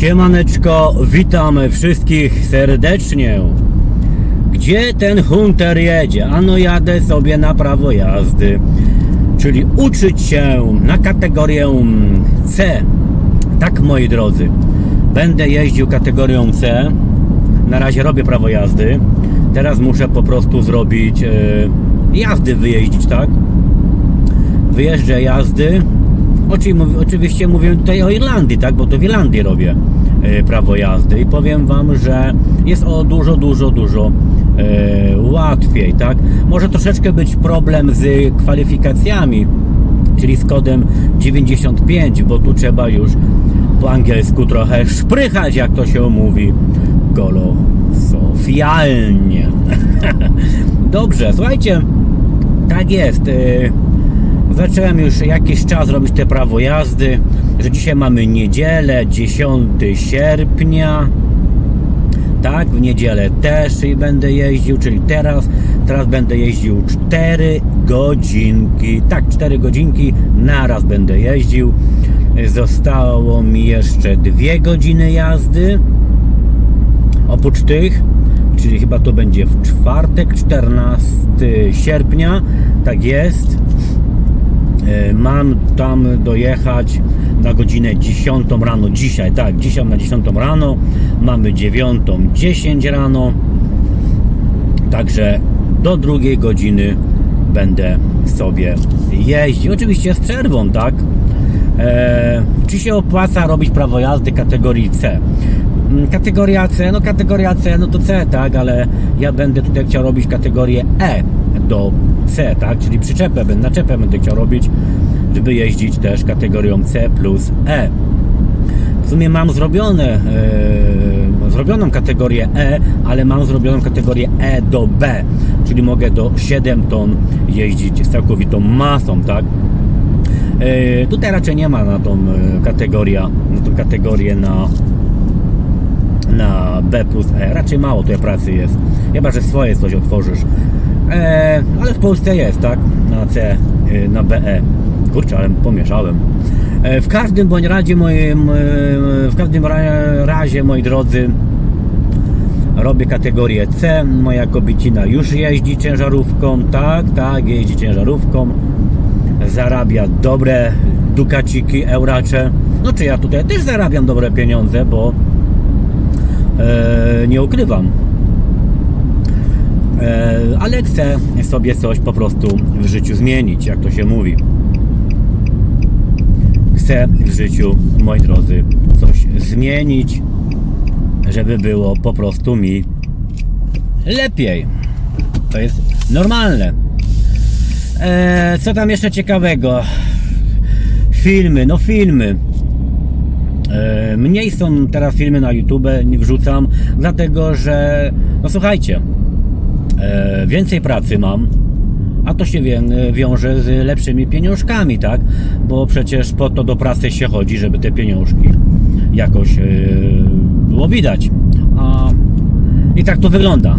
Siemaneczko, witam wszystkich serdecznie. Gdzie ten hunter jedzie? Ano jadę sobie na prawo jazdy, czyli uczyć się na kategorię C. Tak moi drodzy, będę jeździł kategorią C. Na razie robię prawo jazdy. Teraz muszę po prostu zrobić e, jazdy wyjeździć, tak? wyjeżdżę jazdy. Oczywiście mówię tutaj o Irlandii, tak? Bo to w Irlandii robię e, prawo jazdy i powiem Wam, że jest o dużo, dużo, dużo e, łatwiej, tak? Może troszeczkę być problem z kwalifikacjami, czyli z kodem 95, bo tu trzeba już po angielsku trochę szprychać, jak to się mówi, kolosofialnie. Dobrze, słuchajcie, tak jest. Zacząłem już jakiś czas robić te prawo jazdy, że dzisiaj mamy niedzielę, 10 sierpnia. Tak, w niedzielę też i będę jeździł, czyli teraz, teraz będę jeździł 4 godzinki. Tak, 4 godzinki naraz będę jeździł. Zostało mi jeszcze 2 godziny jazdy. Oprócz tych, czyli chyba to będzie w czwartek, 14 sierpnia, tak jest. E, Mam tam dojechać na godzinę 10 rano. Dzisiaj, tak, dzisiaj na 10 rano, mamy 9.10 rano, także do drugiej godziny będę sobie jeździł, oczywiście z przerwą, tak. E, czy się opłaca robić prawo jazdy kategorii C? Mm, Kategoria C, no kategoria C, no to C, tak, ale ja będę tutaj chciał robić kategorię E do C, tak, czyli przyczepę, naczepę będę chciał robić, żeby jeździć też kategorią C plus E. W sumie mam zrobione, e, zrobioną kategorię E, ale mam zrobioną kategorię E do B, czyli mogę do 7 ton jeździć z całkowitą masą, tak? E, tutaj raczej nie ma na tą e, kategorię, na tą kategorię na na B plus E. Raczej mało tutaj pracy jest. Chyba, że swoje coś otworzysz. E, ale w Polsce jest, tak? Na C, e, na BE. Kurczę, ale pomieszałem. E, w każdym bądź razie, moim, e, w każdym ra- razie, moi drodzy, robię kategorię C. Moja kobiecina już jeździ ciężarówką. Tak, tak, jeździ ciężarówką. Zarabia dobre dukaciki, euracze. No czy ja tutaj też zarabiam dobre pieniądze, bo e, nie ukrywam. E, ale chcę sobie coś po prostu w życiu zmienić, jak to się mówi. Chcę w życiu, moi drodzy, coś zmienić, żeby było po prostu mi lepiej. To jest normalne. E, co tam jeszcze ciekawego? Filmy, no filmy. E, Mniej są teraz filmy na YouTube, wrzucam, dlatego że, no słuchajcie, więcej pracy mam, a to się wię, wiąże z lepszymi pieniążkami, tak? Bo przecież po to do pracy się chodzi, żeby te pieniążki jakoś e, było widać. A, I tak to wygląda.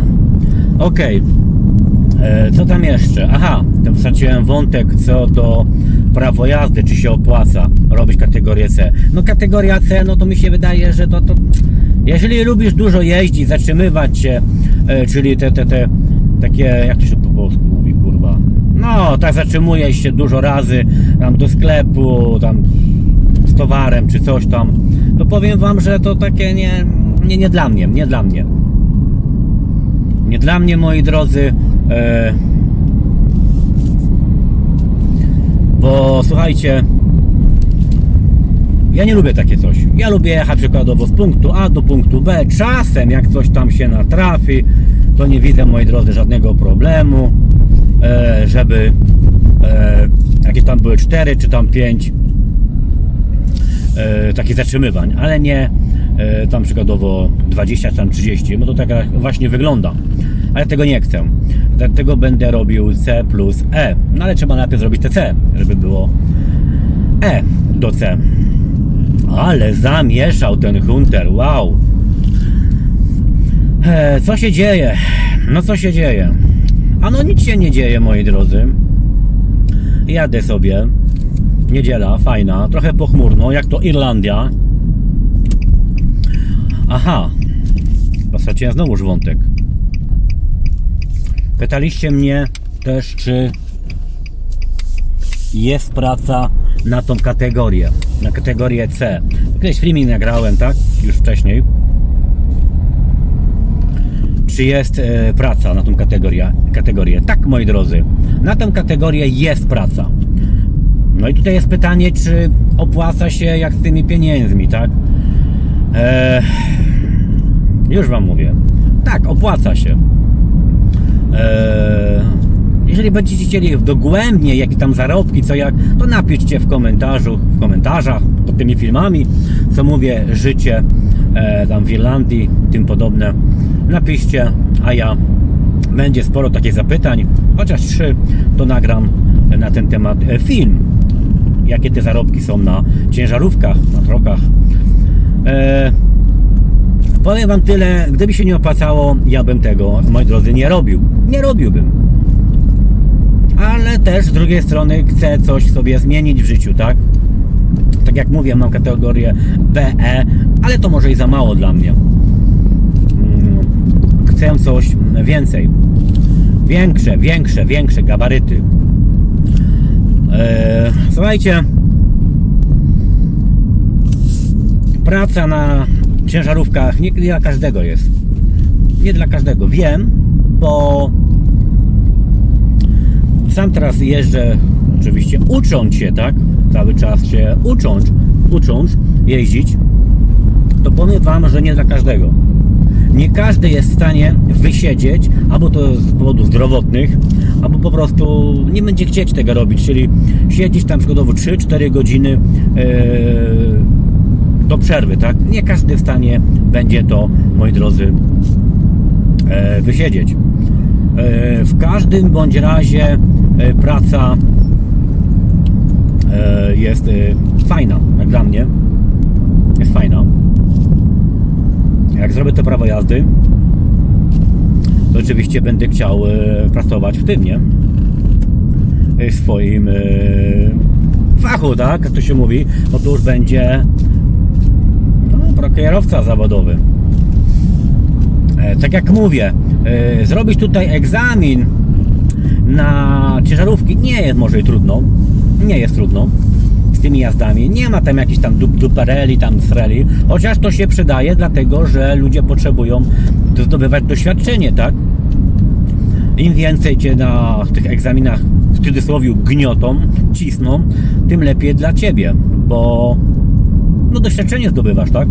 E, Co tam jeszcze? Aha, to wsadziłem wątek co do prawo jazdy, czy się opłaca robić kategorię C. No kategoria C, no to mi się wydaje, że to, to jeżeli lubisz dużo jeździć, zatrzymywać się, e, czyli te, te, te takie, jak to się po polsku mówi, kurwa. No, tak zatrzymujesz się dużo razy, tam do sklepu, tam z towarem, czy coś tam, to powiem wam, że to takie nie, nie, nie dla mnie, nie dla mnie. Nie dla mnie, moi drodzy. E, bo słuchajcie, ja nie lubię takie coś. Ja lubię jechać przykładowo z punktu A do punktu B. Czasem, jak coś tam się natrafi, to nie widzę, moi drodzy, żadnego problemu, e, żeby e, jakieś tam były 4 czy tam 5 e, takich zatrzymywań, ale nie tam przykładowo 20 czy tam 30, bo to tak właśnie wygląda. Ale tego nie chcę. Dlatego będę robił C plus E. No ale trzeba najpierw zrobić te C, żeby było E do C. Ale zamieszał ten Hunter, wow. Co się dzieje? No co się dzieje? A no nic się nie dzieje, moi drodzy. Jadę sobie. Niedziela, fajna, trochę pochmurno, jak to Irlandia. Aha, postraciłem znowuż wątek. Pytaliście mnie też, czy jest praca na tą kategorię, na kategorię C. Kiedyś filmik nagrałem, tak? Już wcześniej. Czy jest e, praca na tą kategorię, kategorię? Tak, moi drodzy, na tą kategorię jest praca. No i tutaj jest pytanie, czy opłaca się jak z tymi pieniędzmi, tak? E, już Wam mówię. Tak, opłaca się. Eee, jeżeli będziecie chcieli dogłębnie, jakie tam zarobki, co jak, to napiszcie w komentarzu, w komentarzach pod tymi filmami, co mówię, życie e, tam w Irlandii, tym podobne. Napiszcie, a ja będzie sporo takich zapytań, chociaż trzy, to nagram na ten temat e, film. Jakie te zarobki są na ciężarówkach, na trokach. E, Powiem wam tyle, gdyby się nie opłacało, ja bym tego, moi drodzy, nie robił. Nie robiłbym. Ale też z drugiej strony chcę coś sobie zmienić w życiu, tak? Tak jak mówię, mam kategorię BE, ale to może i za mało dla mnie. Mm, Chcę coś więcej. Większe, większe, większe gabaryty. Eee, słuchajcie, praca na ciężarówkach nie dla każdego jest. Nie dla każdego. Wiem, bo sam teraz jeżdżę, oczywiście ucząc się, tak? Cały czas się ucząc, ucząc jeździć, to powiem Wam, że nie dla każdego. Nie każdy jest w stanie wysiedzieć, albo to z powodów zdrowotnych, albo po prostu nie będzie chcieć tego robić, czyli siedzieć tam przykładowo 3-4 godziny yy, do przerwy, tak? Nie każdy w stanie będzie to, moi drodzy, e, wysiedzieć. E, w każdym bądź razie e, praca e, jest fajna, jak dla mnie. Jest fajna. Jak zrobię to prawo jazdy, to oczywiście będę chciał pracować w tym, nie? W swoim fachu, tak? Jak to się mówi, no to już będzie no, kierowca zawodowy. E, tak jak mówię, e, zrobić tutaj egzamin na ciężarówki nie jest może trudno. Nie jest trudno z tymi jazdami. Nie ma tam jakichś tam dup, dupereli, tam sreli. Chociaż to się przydaje, dlatego że ludzie potrzebują zdobywać doświadczenie, tak? Im więcej cię na tych egzaminach w cudzysłowie gniotą, cisną, tym lepiej dla ciebie, bo no doświadczenie zdobywasz, tak?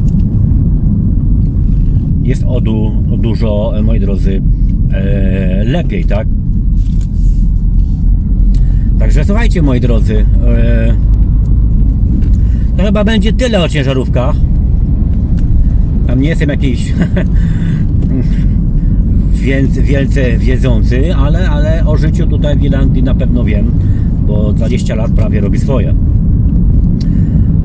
Jest o, du, o dużo, e, moi drodzy, e, lepiej, tak? Także słuchajcie, moi drodzy, e, to chyba będzie tyle o ciężarówkach. Tam nie jestem jakiś wielce, wielce wiedzący, ale, ale o życiu tutaj w Irlandii na pewno wiem, bo 20 lat prawie robi swoje.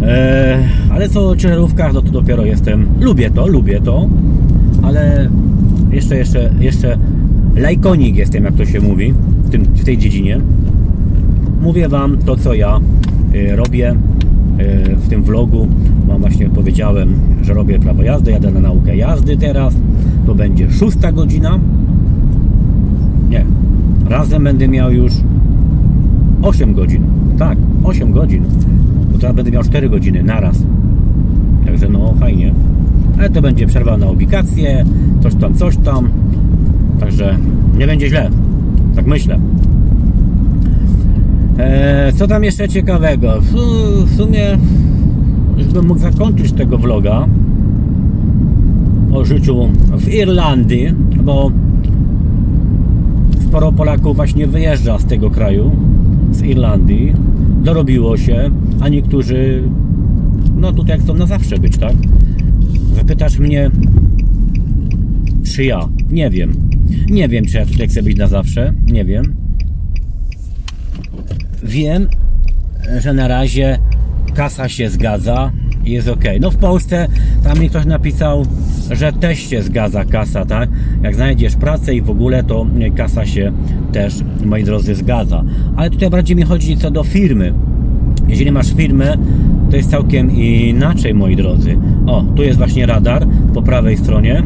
Eee, ale co o ciężarówkach, no to dopiero jestem. Lubię to, lubię to, ale jeszcze, jeszcze, jeszcze lajkonik jestem, jak to się mówi w, tym, w tej dziedzinie. Mówię Wam to, co ja e, robię e, w tym vlogu. Mam właśnie powiedziałem, że robię prawo jazdy, jadę na naukę jazdy teraz. To będzie szósta godzina. Nie, razem będę miał już 8 godzin. Tak, 8 godzin. Bo teraz będę miał 4 godziny naraz. Także no fajnie. Ale to będzie przerwa na ubikację, coś tam, coś tam. Także nie będzie źle. Tak myślę. Eee, co tam jeszcze ciekawego? W, sumie już bym mógł zakończyć tego vloga o życiu w Irlandii, bo sporo Polaków właśnie wyjeżdża z tego kraju, z Irlandii. Dorobiło się, a niektórzy no tutaj chcą na zawsze być, tak? Zapytasz mnie, czy ja? Nie wiem. Nie wiem, czy ja tutaj chcę być na zawsze. Nie wiem. Wiem, że na razie kasa się zgadza i jest ok. No w Polsce tam mi ktoś napisał, że też się zgadza kasa, tak? Jak znajdziesz pracę i w ogóle, to kasa się też, moi drodzy, zgadza. Ale tutaj bardziej mi chodzi co do firmy. Jeżeli masz firmę, to jest całkiem inaczej, moi drodzy. O, tu jest właśnie radar po prawej stronie.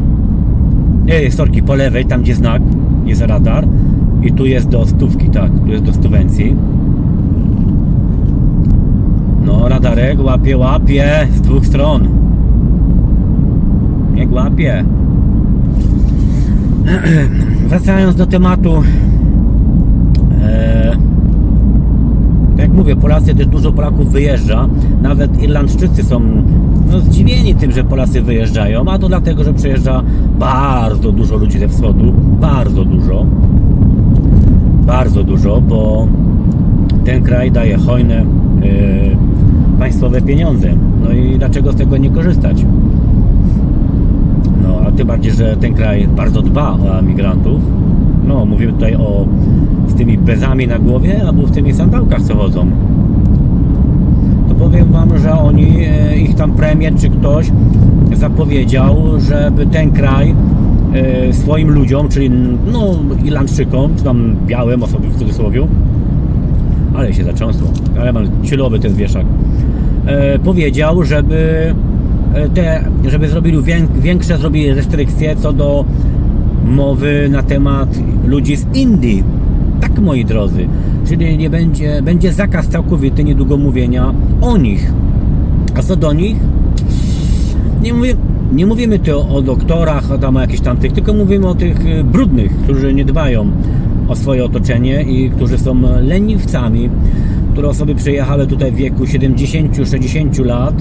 Ej, sorki, po lewej, tam gdzie znak, jest radar. I tu jest do stówki, tak, tu jest do stuwencji. No, radarek łapie, łapie z dwóch stron. Jak łapie. Wracając do tematu. E, jak mówię, Polacy też dużo Polaków wyjeżdża. Nawet Irlandczycy są no, zdziwieni tym, że Polacy wyjeżdżają, a to dlatego, że przyjeżdża bardzo dużo ludzi ze wschodu. Bardzo dużo. Bardzo dużo, bo ten kraj daje hojne e, państwowe pieniądze. No i dlaczego z tego nie korzystać? No, a tym bardziej, że ten kraj bardzo dba o emigrantów. No, mówimy tutaj o z tymi bezami na głowie, albo w tymi sandałkach co chodzą. To powiem Wam, że oni, e, ich tam premier czy ktoś zapowiedział, żeby ten kraj e, swoim ludziom, czyli no Irlandczykom, czy tam białym osobom w cudzysłowie, ale się zacząsło, ale mam cielowy ten wieszak, e, powiedział, żeby e, te, żeby zrobili wię- większe zrobili restrykcje co do mowy na temat ludzi z Indii. Tak, moi drodzy. Czyli nie będzie, będzie zakaz całkowity niedługo mówienia o nich. A co do nich? Nie, mówię, nie mówimy tu o doktorach, o tam o jakichś tamtych, tylko mówimy o tych y, brudnych, którzy nie dbają o swoje otoczenie i którzy są leniwcami, które osoby przyjechały tutaj w wieku 70-60 lat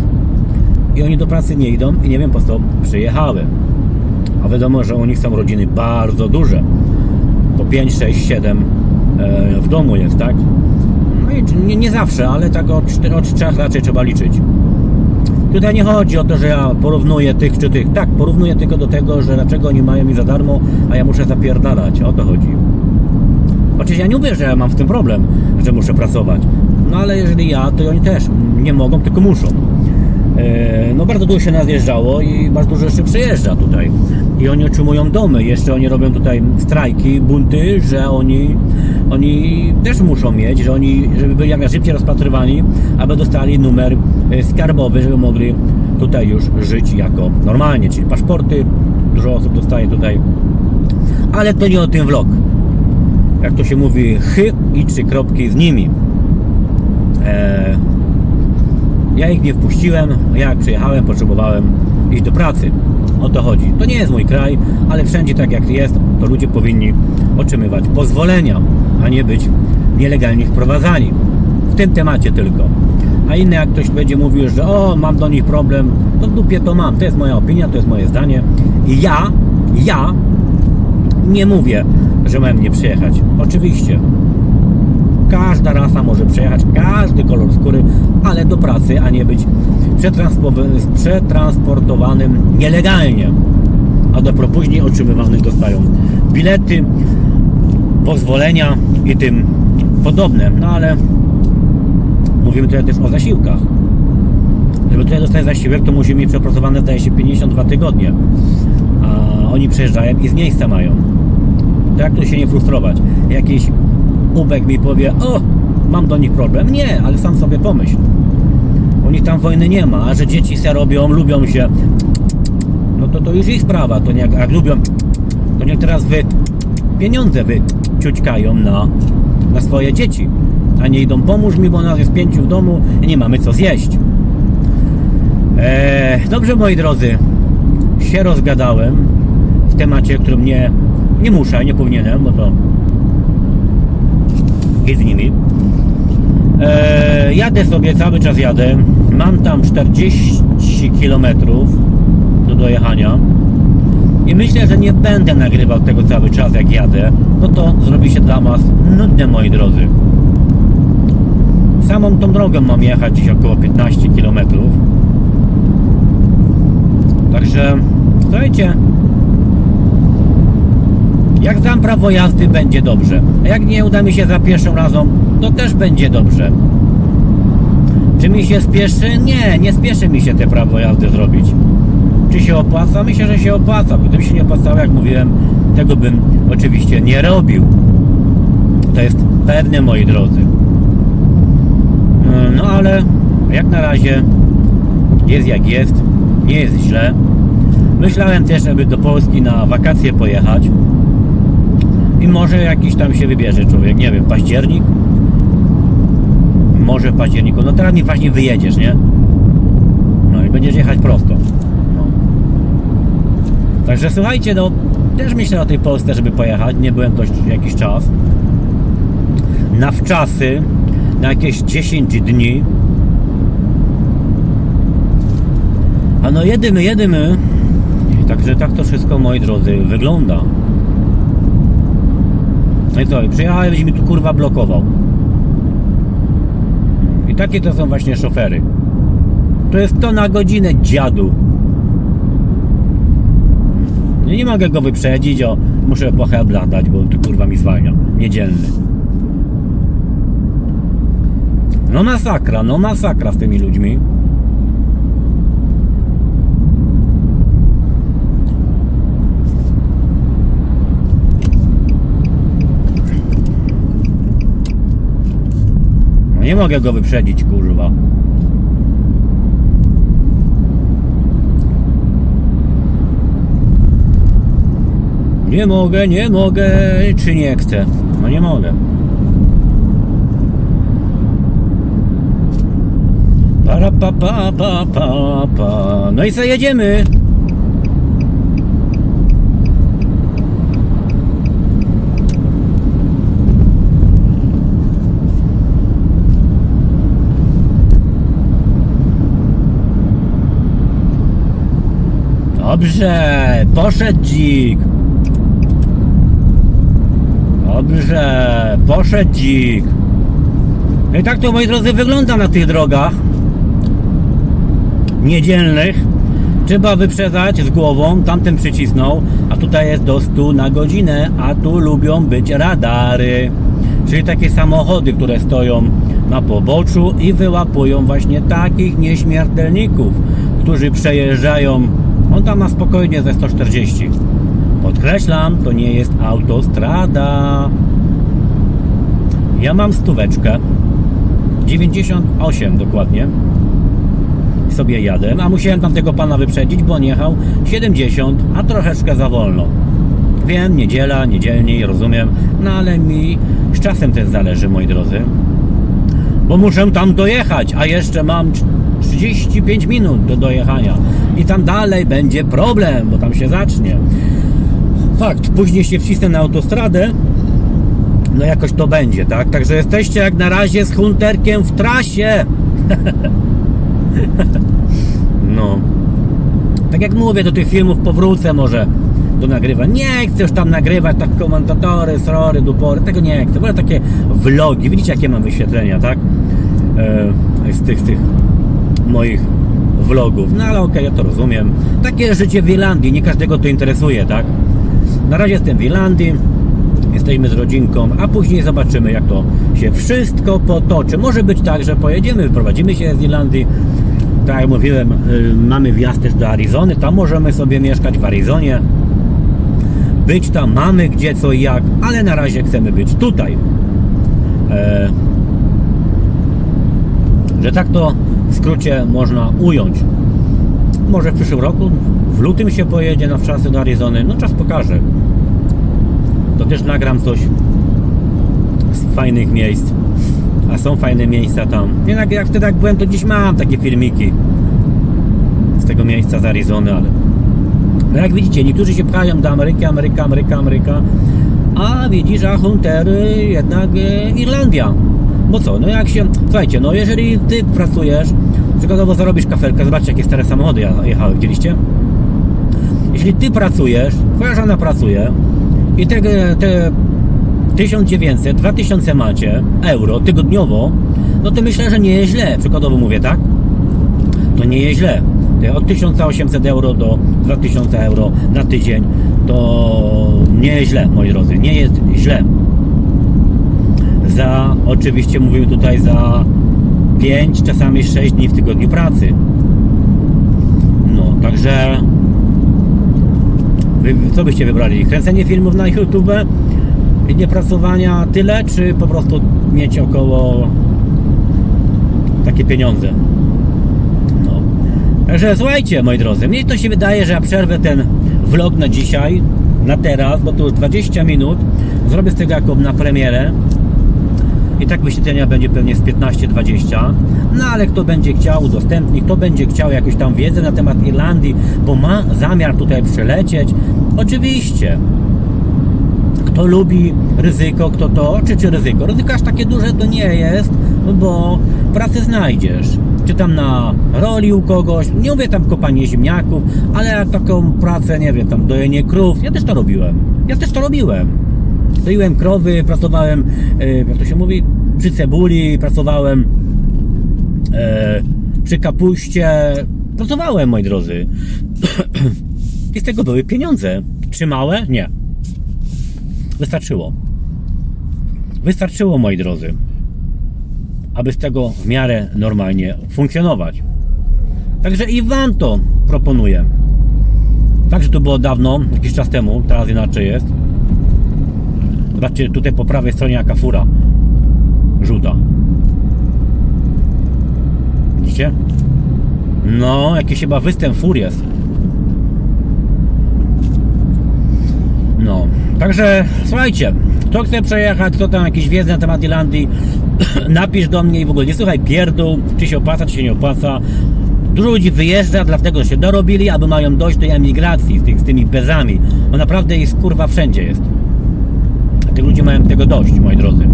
i oni do pracy nie idą i nie wiem po co przyjechały. A wiadomo, że u nich są rodziny bardzo duże. Po 5, 6, 7 e, w domu jest, tak? No i nie, nie zawsze, ale tak od, czter- od trzech raczej trzeba liczyć. Tutaj nie chodzi o to, że ja porównuję tych czy tych. Tak, porównuję tylko do tego, że dlaczego oni mają mi za darmo, a ja muszę zapierdalać. O to chodzi. Oczywiście ja nie mówię, że ja mam w tym problem, że muszę pracować. No ale jeżeli ja, to oni też nie mogą, tylko muszą. E, No bardzo dużo się nas jeżdżało i bardzo dużo jeszcze przyjeżdża tutaj. I oni otrzymują domy. Jeszcze oni robią tutaj strajki, bunty, że oni, oni też muszą mieć, że oni, żeby byli jak najszybciej rozpatrywani, aby dostali numer e, skarbowy, żeby mogli tutaj już żyć jako normalnie, czyli paszporty. Dużo osób dostaje tutaj. Ale to nie o tym vlog. Jak to się mówi, chy i trzy kropki z nimi. Eee, ja ich nie wpuściłem, ja jak przyjechałem, potrzebowałem iść do pracy. O to chodzi. To nie jest mój kraj, ale wszędzie tak jak jest, to ludzie powinni otrzymywać pozwolenia, a nie być nielegalnie wprowadzani. W tym temacie tylko. A inne jak ktoś będzie mówił, że o, mam do nich problem, to w dupie to mam. To jest moja opinia, to jest moje zdanie. I ja, ja nie mówię, mają nie przyjechać. Oczywiście. Każda rasa może przejechać, każdy kolor skóry, ale do pracy, a nie być przetransportowanym, nielegalnie. A dopiero później otrzymywanych dostają bilety, pozwolenia i tym podobne. No ale mówimy tutaj też o zasiłkach. Żeby tutaj dostać zasiłek, to musi mieć przepracowane, zdaje się, 52 tygodnie. A oni przyjeżdżają i z miejsca mają. Jak tu się nie frustrować? Jakiś ubek mi powie, o, mam do nich problem. Nie, ale sam sobie pomyśl. U nich tam wojny nie ma, a że dzieci se robią, lubią się, no to to już ich sprawa. To nie, jak, jak lubią, to niech teraz wy pieniądze wy ciućkają na, na swoje dzieci. A nie idą, pomóż mi, bo nas jest pięciu w domu i nie mamy co zjeść. Eee, dobrze, moi drodzy, się rozgadałem w temacie, którym nie, nie muszę, nie powinienem, bo to jest z nimi. Eee, jadę sobie, cały czas jadę. Mam tam 40 km do dojechania. I myślę, że nie będę nagrywał tego cały czas jak jadę, bo to zrobi się dla Was nudne, moi drodzy. Samą tą drogą mam jechać dziś około 15 km. Także, słuchajcie, jak dam prawo jazdy, będzie dobrze. A jak nie uda mi się za pierwszym razem, to też będzie dobrze. Czy mi się spieszy? Nie, nie spieszy mi się te prawo jazdy zrobić. Czy się opłaca? Myślę, że się opłaca. Gdyby się nie opłacało, jak mówiłem, tego bym oczywiście nie robił. To jest pewne, moi drodzy. No ale jak na razie jest jak jest, nie jest źle. Myślałem też, aby do Polski na wakacje pojechać. I może jakiś tam się wybierze człowiek, nie wiem, październik? Może w październiku. No teraz mi właśnie wyjedziesz, nie? No i będziesz jechać prosto. No. Także słuchajcie, no też myślę o tej Polsce, żeby pojechać. Nie byłem dość jakiś czas. Na wczasy, na jakieś 10 dni. A no jedymy, jedymy. Także tak to wszystko, moi drodzy, wygląda. No i co, i mi tu kurwa blokował. I takie to są właśnie szofery. To jest to na godzinę dziadu. No nie mogę go wyprzedzić, o, muszę po hebla dać, bo tu kurwa mi zwalnia. Niedzielny. No masakra, no masakra z tymi ludźmi. Nie mogę go wyprzedzić, kurwa. Nie mogę, nie mogę, czy nie chcę? No nie mogę. Para pa pa pa pa pa. No i co jedziemy? Dobrze, poszedł dzik. Dobrze, poszedł dzik. No i tak to moi drodzy wygląda na tych drogach niedzielnych. Trzeba wyprzedzać z głową, tamten przycisnął, a tutaj jest do 100 na godzinę, a tu lubią być radary. Czyli takie samochody, które stoją na poboczu i wyłapują właśnie takich nieśmiertelników, którzy przejeżdżają, on tam ma spokojnie ze 140. Podkreślam, to nie jest autostrada. Ja mam stóweczkę, 98 dokładnie sobie jadę, a musiałem tamtego pana wyprzedzić, bo on jechał 70, a troszeczkę za wolno. Wiem, niedziela, niedzielniej, rozumiem, no ale mi z czasem też zależy, moi drodzy. Bo muszę tam dojechać, a jeszcze mam 35 minut do dojechania. I tam dalej będzie problem, bo tam się zacznie. Fakt, później się wcisnę na autostradę, no jakoś to będzie, tak? Także jesteście jak na razie z hunterkiem w trasie. No. Tak jak mówię, do tych filmów powrócę może do nagrywa. Nie chcę już tam nagrywać tak komentatory, srory, dupory, tego nie chcę. Wolę takie vlogi. Widzicie jakie mam wyświetlenia, tak? E, z, tych, z tych moich vlogów. No ale okej, ja to rozumiem. Takie życie w Irlandii, nie każdego to interesuje, tak? Na razie jestem w Irlandii, jesteśmy z rodzinką, a później zobaczymy jak to się wszystko potoczy. Może być tak, że pojedziemy, wyprowadzimy się z Irlandii, tak jak mówiłem, y, mamy wjazd też do Arizony, tam możemy sobie mieszkać w Arizonie. Być tam mamy gdzie, co i jak, ale na razie chcemy być tutaj. E, że tak to skrócie można ująć. Może w przyszłym roku, w lutym się pojedzie na wczasy do Arizony, no czas pokaże. To też nagram coś z fajnych miejsc. A są fajne miejsca tam. Jak, jak wtedy jak byłem, to dziś mam takie filmiki z tego miejsca z Arizony, ale no jak widzicie, niektórzy się pchają do Ameryki, Ameryka, Ameryka, Ameryka, a widzisz, a Huntery jednak e, Irlandia. Bo co, no jak się, słuchajcie, no jeżeli ty pracujesz, przykładowo zarobisz kafelkę, zobaczcie jakie stare samochody jechały, widzieliście? Jeśli ty pracujesz, twoja żona pracuje i te, te 1900, 2000 macie euro tygodniowo, no to myślę, że nie jest źle. Przykładowo mówię, tak? To nie jest źle. Od 1800 euro do 2000 euro na tydzień to nie jest źle, moi drodzy. Nie jest źle. Za, oczywiście mówimy tutaj za 5, czasami 6 dni w tygodniu pracy. No, także wy, co byście wybrali? Kręcenie filmów na YouTube? nie pracowania tyle, czy po prostu mieć około takie pieniądze? Także słuchajcie, moi drodzy, mnie to się wydaje, że ja przerwę ten vlog na dzisiaj, na teraz, bo to już 20 minut. Zrobię z tego jako na premierę. I tak wyświetlenia będzie pewnie z 15-20. No ale kto będzie chciał udostępnić, kto będzie chciał jakąś tam wiedzę na temat Irlandii, bo ma zamiar tutaj przylecieć, oczywiście. Kto lubi ryzyko, kto to, czy, czy ryzyko? Ryzyko aż takie duże to nie jest, bo pracę znajdziesz. Czy tam na roli u kogoś, nie mówię tam kopanie ziemniaków, ale taką pracę, nie wiem, tam dojenie krów, ja też to robiłem. Ja też to robiłem. Doiłem krowy, pracowałem, e, jak to się mówi, przy cebuli, pracowałem e, przy kapuście. Pracowałem, moi drodzy. I z tego były pieniądze. Czy małe? Nie. Wystarczyło. Wystarczyło, moi drodzy, aby z tego w miarę normalnie funkcjonować. Także i Wam to proponuję. Fakt, że to było dawno, jakiś czas temu, teraz inaczej jest. Zobaczcie, tutaj po prawej stronie jaka fura żółta. Widzicie? No, jakiś chyba występ fur jest. No, także słuchajcie, kto chce przejechać, kto tam jakieś wiedzy na temat Irlandii, napisz do mnie i w ogóle nie słuchaj pierdół, czy się opłaca, czy się nie opłaca. Dużo ludzi wyjeżdża, dlatego że się dorobili, aby mają dojść do emigracji z, tych, z tymi bezami. Bo naprawdę jest kurwa wszędzie jest. A tych ludzi mają tego dość, moi drodzy.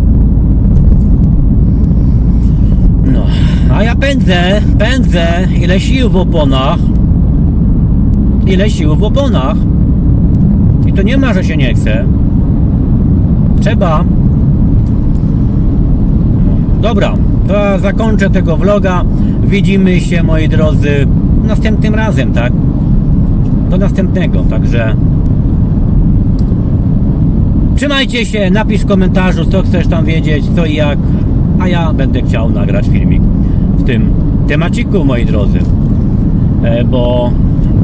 No, a ja pędzę, pędzę, ile sił w oponach. Ile sił w oponach. I to nie ma, że się nie chce. Trzeba. Dobra, to zakończę tego vloga. Widzimy się, moi drodzy, następnym razem, tak? Do następnego, także. Trzymajcie się, napisz w komentarzu, co chcesz tam wiedzieć, co i jak. A ja będę chciał nagrać filmik w tym temaciku, moi drodzy. E, Bo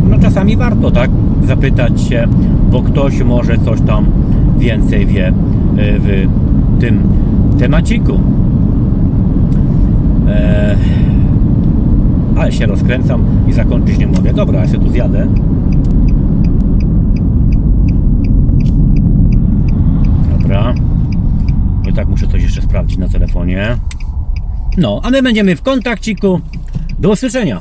no czasami warto, tak? Zapytać się, bo ktoś może coś tam więcej wie e, w tym temaciku. E, ale się rozkręcam i zakończyć nie mogę. Dobra, ja się tu zjadę. Dobra. Tak muszę coś jeszcze sprawdzić na telefonie. No, a my będziemy w kontakciku. Do usłyszenia.